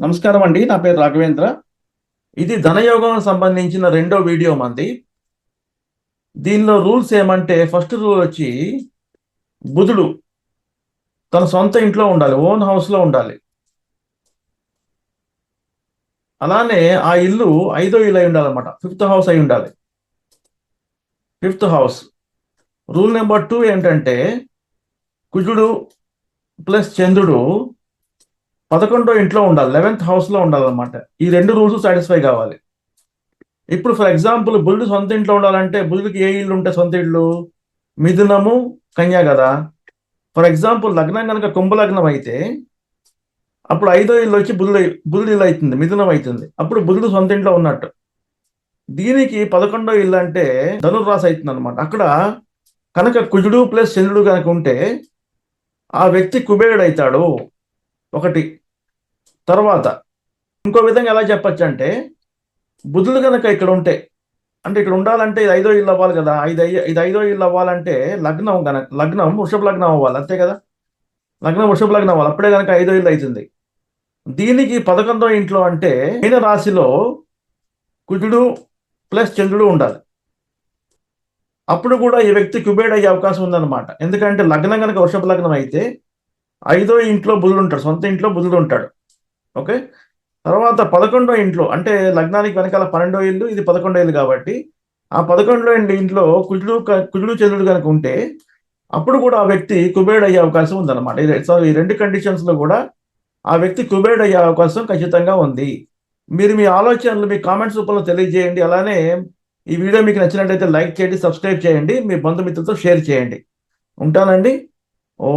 నమస్కారం అండి నా పేరు రాఘవేంద్ర. ఇది ధనయోగం సంబంధించిన రెండో వీడియో మంది. దీనిలో రూల్స్ ఏమంటే ఫస్ట్ రూల్ వచ్చి బుధుడు తన సొంత ఇంట్లో ఉండాలి ఓన్ హౌస్లో ఉండాలి. అలానే ఆ ఇల్లు ఐదో ఇల్లు అయి ఉండాలన్నమాట ఫిఫ్త్ హౌస్ అయి ఉండాలి. Fifth house. Rule number two ఏంటంటే కుజుడు ప్లస్ చంద్రుడు పదకొండో ఇంట్లో ఉండాలి లెవెన్త్ హౌస్లో ఉండాలన్నమాట. ఈ రెండు రూల్స్ సాటిస్ఫై కావాలి. ఇప్పుడు ఫర్ ఎగ్జాంపుల్ బుల్లుడు సొంత ఇంట్లో ఉండాలంటే బుల్లుడికి ఏ ఇల్లు ఉంటే సొంత ఇల్లు? మిథునము కన్యా కదా? ఫర్ ఎగ్జాంపుల్ లగ్నం కనుక కుంభలగ్నం అయితే అప్పుడు ఐదో ఇల్లు వచ్చి బుల్లు బుల్లు ఇల్లు అవుతుంది మిథునం అవుతుంది. అప్పుడు బుల్లుడు సొంత ఇంట్లో ఉన్నట్టు. దీనికి పదకొండో ఇల్లు అంటే ధనుర్రాశి అవుతుంది అనమాట అక్కడ కనుక కుజుడు ప్లస్ చంద్రుడు కనుక ఉంటే ఆ వ్యక్తి కుబేరుడు అవుతాడు ఒకటి. తర్వాత ఇంకో విధంగా ఎలా చెప్పచ్చు అంటే బుధుడు కనుక ఇక్కడ ఉంటే అంటే ఇక్కడ ఉండాలంటే ఇది ఐదో ఇల్లు అవ్వాలి కదా ఐదు ఐ- ఇది ఐదో ఇల్లు అవ్వాలంటే లగ్నం కనుక లగ్నం వృషభ లగ్నం అవ్వాలి అంతే కదా? లగ్నం వృషభ లగ్నం అవ్వాలి అప్పుడే కనుక ఐదో ఇల్లు అవుతుంది దీనికి పదకొండో ఇంట్లో అంటే మీన రాశిలో కుజుడు ప్లస్ చంద్రుడు ఉండాలి. అప్పుడు కూడా ఈ వ్యక్తి కుబేడ్ అయ్యే అవకాశం ఉందన్నమాట. ఎందుకంటే లగ్నం కనుక వృషభ లగ్నం అయితే ఐదో ఇంట్లో బుధుడు ఉంటాడు సొంత ఇంట్లో బుధుడు ఉంటాడు. ఓకే? తర్వాత పదకొండో ఇంట్లో అంటే లగ్నానికి వెనకాల పన్నెండో ఇల్లు ఇది పదకొండో ఇల్లు కాబట్టి ఆ పదకొండో ఇంట్లో కుజుడు క- కుజుడు చంద్రుడు కనుక ఉంటే అప్పుడు కూడా ఆ వ్యక్తి కుబేరుడు అయ్యే అవకాశం ఉందన్నమాట. ఈ సో ఈ రెండు కండిషన్స్లో కూడా ఆ వ్యక్తి కుబేడ్ అయ్యే అవకాశం ఖచ్చితంగా ఉంది. మీరు మీ ఆలోచనలు మీ కామెంట్స్ రూపంలో తెలియజేయండి. అలానే ఈ వీడియో మీకు నచ్చినట్లయితే లైక్ చేయండి సబ్స్క్రైబ్ చేయండి మీ బంధుమిత్రులతో షేర్ చేయండి. ఉంటానండి. ఓ